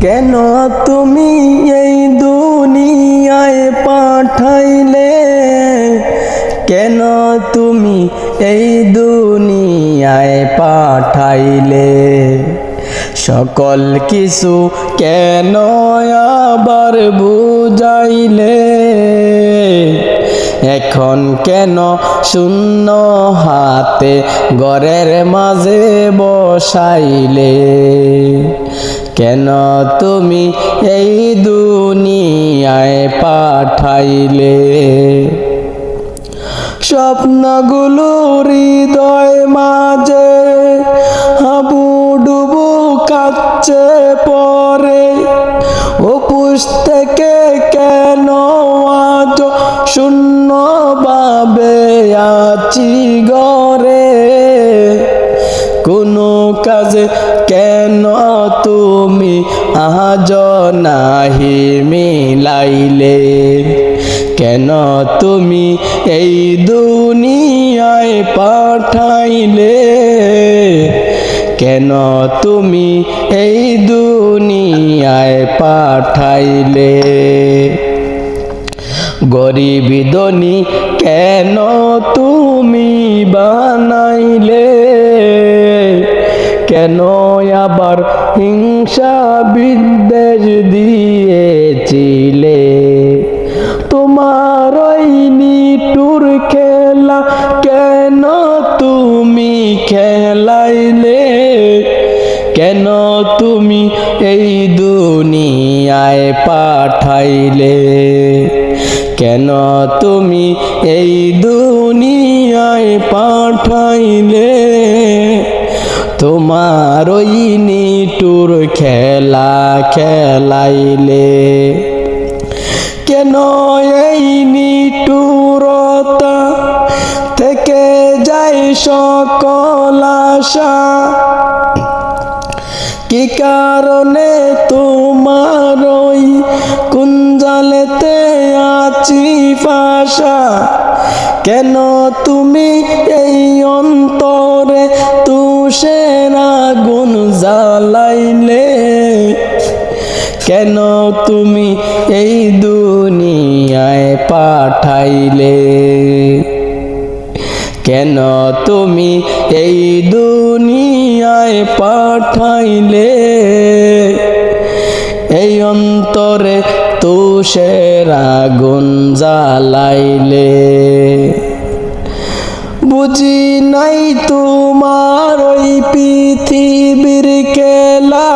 কেন তুমি এই দুনিয়ায় পাঠাইলে? কেন তুমি এই দুনিয়ায় পাঠাইলে? সকল কিছু কেন আবার বুঝাইলে? এখন কেন শূন্য হাতে ঘরের মাঝে বসাইলে? কেন তুমি এই দুনিয়ায় পাঠাইলে? স্বপ্নগুলো হৃদয় মাঝে হাবু ডুবু কাচ্ছে পরে। উপোস থেকে কেন আজ শূন্য বাবে আছি গরে আজ নাহি মিলাইলে, কেন তুমি এই দুনিয়ায় পাঠাইলে? কেন তুমি এই দুনিয়ায় পাঠাইলে? গরিবি দনি কেন তুমি বানাইলে? কেন আবার হিংসা বিদ্বেষ দিয়েছিলে? তোমার ওই নিটুর খেলা কেন তুমি খেলাইলে? কেন তুমি এই দুনিয়ায় পাঠাইলে? কেন তুমি এই দুনিয়ায় পাঠাইলে? তোমার ওই নিটুর খেলা খেলাইলে। কেন এই নিটুরতা থেকে যাই সকল আশা? কি কারণে তোমার ওই কুঞ্জালেতে আছি ফাঁসা? কেন তুমি এই অন্তরে তুষের আগুন জ্বালাইলে কেন তুমি এই দুনিয়ায় পাঠাইলে? কেন তুমি এই দুনিয়ায় পাঠাইলে? এই অন্তরে তুষের আগুন জ্বালাইলে। বুঝি নাই তোমার ওই পৃথিবীর খেলা।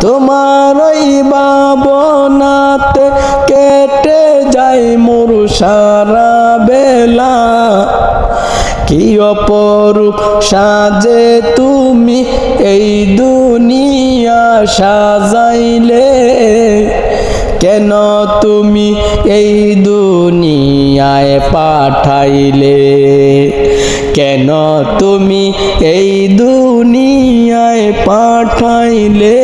তোমার ওই বাবনাতে কেটে যায় মোর সারা বেলা। কি অপরূপ সাজে তুমি এই দুনিয়া সাজাইলে। কেন তুমি এই দুনিয়ায় পাঠাইলে। কেন তুমি এই দুনিয়ায় পাঠাইলে?